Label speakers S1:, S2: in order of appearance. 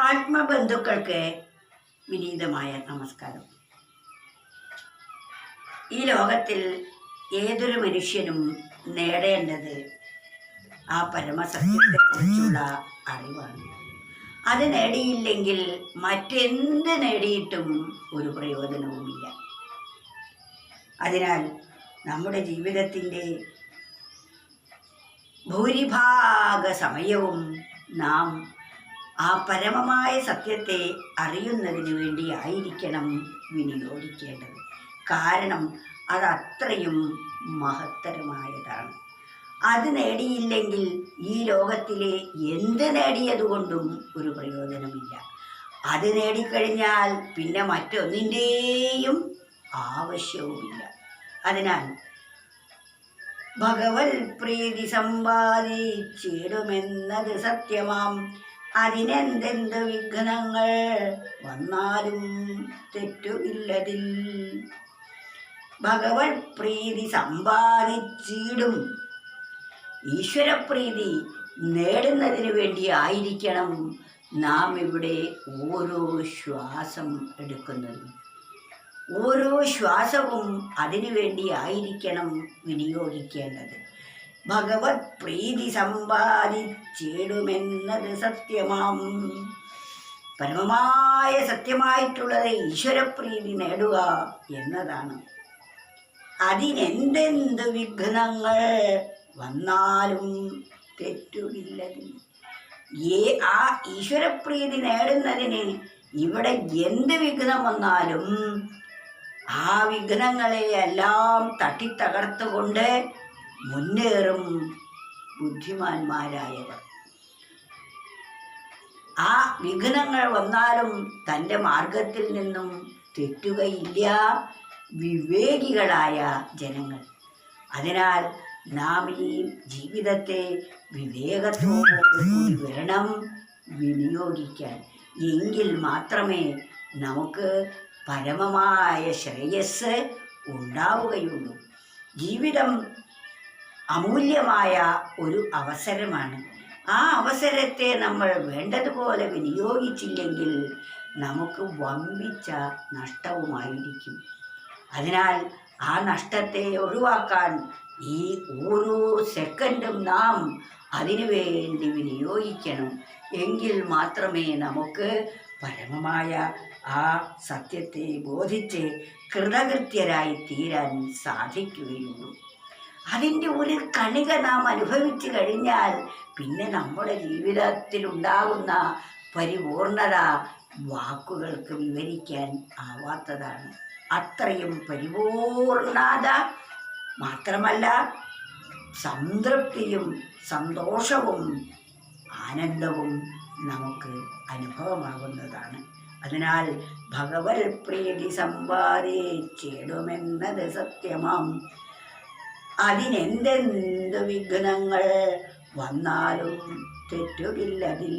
S1: ആത്മബന്ധുക്കൾക്ക് വിനീതമായ നമസ്കാരം. ഈ ലോകത്തിൽ ഏതൊരു മനുഷ്യനും നേടേണ്ടത് ആ പരമസത്യത്തെക്കുറിച്ചുള്ള അറിവാണ്. അത് നേടിയില്ലെങ്കിൽ മറ്റെന്ത് നേടിയിട്ടും ഒരു പ്രയോജനവുമില്ല. അതിനാൽ നമ്മുടെ ജീവിതത്തിന്റെ ഭൂരിഭാഗ സമയവും നാം ആ പരമമായ സത്യത്തെ അറിയുന്നതിന് വേണ്ടി ആയിരിക്കണം വിനിയോഗിക്കേണ്ടത്. കാരണം അത് അത്രയും മഹത്തരമായതാണ്. അത് നേടിയില്ലെങ്കിൽ ഈ ലോകത്തിലെ എന്ത് നേടിയതുകൊണ്ടും ഒരു പ്രയോജനമില്ല. അത് നേടിക്കഴിഞ്ഞാൽ പിന്നെ മറ്റൊന്നിന്റെയും ആവശ്യവുമില്ല. അതിനാൽ ഭഗവത് പ്രീതി സമ്പാദിച്ചിടുമെന്നത് സത്യമാം. അതിനെന്തെന്ത് വിഘ്നങ്ങൾ വന്നാലും തെറ്റുമില്ലതിൽ ഭഗവത് പ്രീതി സമ്പാദിച്ചിടും. ഈശ്വരപ്രീതി നേടുന്നതിന് വേണ്ടി ആയിരിക്കണം നാം ഇവിടെ ഓരോ ശ്വാസം എടുക്കുന്നത്. ഓരോ ശ്വാസവും അതിനു വേണ്ടി ആയിരിക്കണം വിനിയോഗിക്കേണ്ടത്. ഭഗവത് പ്രീതി സമ്പാദിച്ചിടുമെന്നത് സത്യമാം. പരമമായ സത്യമായിട്ടുള്ളത് ഈശ്വരപ്രീതി നേടുക എന്നതാണ്. അതിനെന്തെന്ത് വിഘ്നങ്ങൾ വന്നാലും തെറ്റുകില്ലതിന് ഏ ആ ഈശ്വരപ്രീതി നേടുന്നതിന് ഇവിടെ എന്ത് വിഘ്നം വന്നാലും ആ വിഘ്നങ്ങളെ എല്ലാം തട്ടിത്തകർത്തുകൊണ്ട് മുന്നേറും ബുദ്ധിമാന്മാരായവർ. ആ വിഘ്നങ്ങൾ വന്നാലും തന്റെ മാർഗത്തിൽ നിന്നും തെറ്റുകയില്ല വിവേകികളായ ജനങ്ങൾ. അതിനാൽ നാം ഈ ജീവിതത്തെ വിവേകത്തോടുകൂടി വേണം വിനിയോഗിക്കാൻ. എങ്കിൽ മാത്രമേ നമുക്ക് പരമമായ ശ്രേയസ് ഉണ്ടാവുകയുള്ളൂ. ജീവിതം അമൂല്യമായ ഒരു അവസരമാണ്. ആ അവസരത്തെ നമ്മൾ വേണ്ടതുപോലെ വിനിയോഗിച്ചില്ലെങ്കിൽ നമുക്ക് വമ്പിച്ച നഷ്ടവുമായിരിക്കും. അതിനാൽ ആ നഷ്ടത്തെ ഒഴിവാക്കാൻ ഈ ഓരോ സെക്കൻഡും നാം അതിനു വേണ്ടി വിനിയോഗിക്കണം. എങ്കിൽ മാത്രമേ നമുക്ക് പരമമായ ആ സത്യത്തെ ബോധിച്ച് കൃതകൃത്യരായി തീരാൻ സാധിക്കുകയുള്ളൂ. അതിന്റെ ഒരു കണിക നാം അനുഭവിച്ചു കഴിഞ്ഞാൽ പിന്നെ നമ്മുടെ ജീവിതത്തിൽ ഉണ്ടാകുന്ന പരിപൂർണത വാക്കുകൾക്ക് വിവരിക്കാൻ ആവാത്തതാണ്. അത്രയും പരിപൂർണത മാത്രമല്ല സംതൃപ്തിയും സന്തോഷവും ആനന്ദവും നമുക്ക് അനുഭവമാകുന്നതാണ്. അതിനാൽ ഭഗവത് പ്രീതി സമ്പാദിച്ചിടുമെന്നത് സത്യമാം. അതിനെന്തെന്ത് വിഘ്നങ്ങൾ വന്നാലും തെറ്റുകില്ലതിൽ.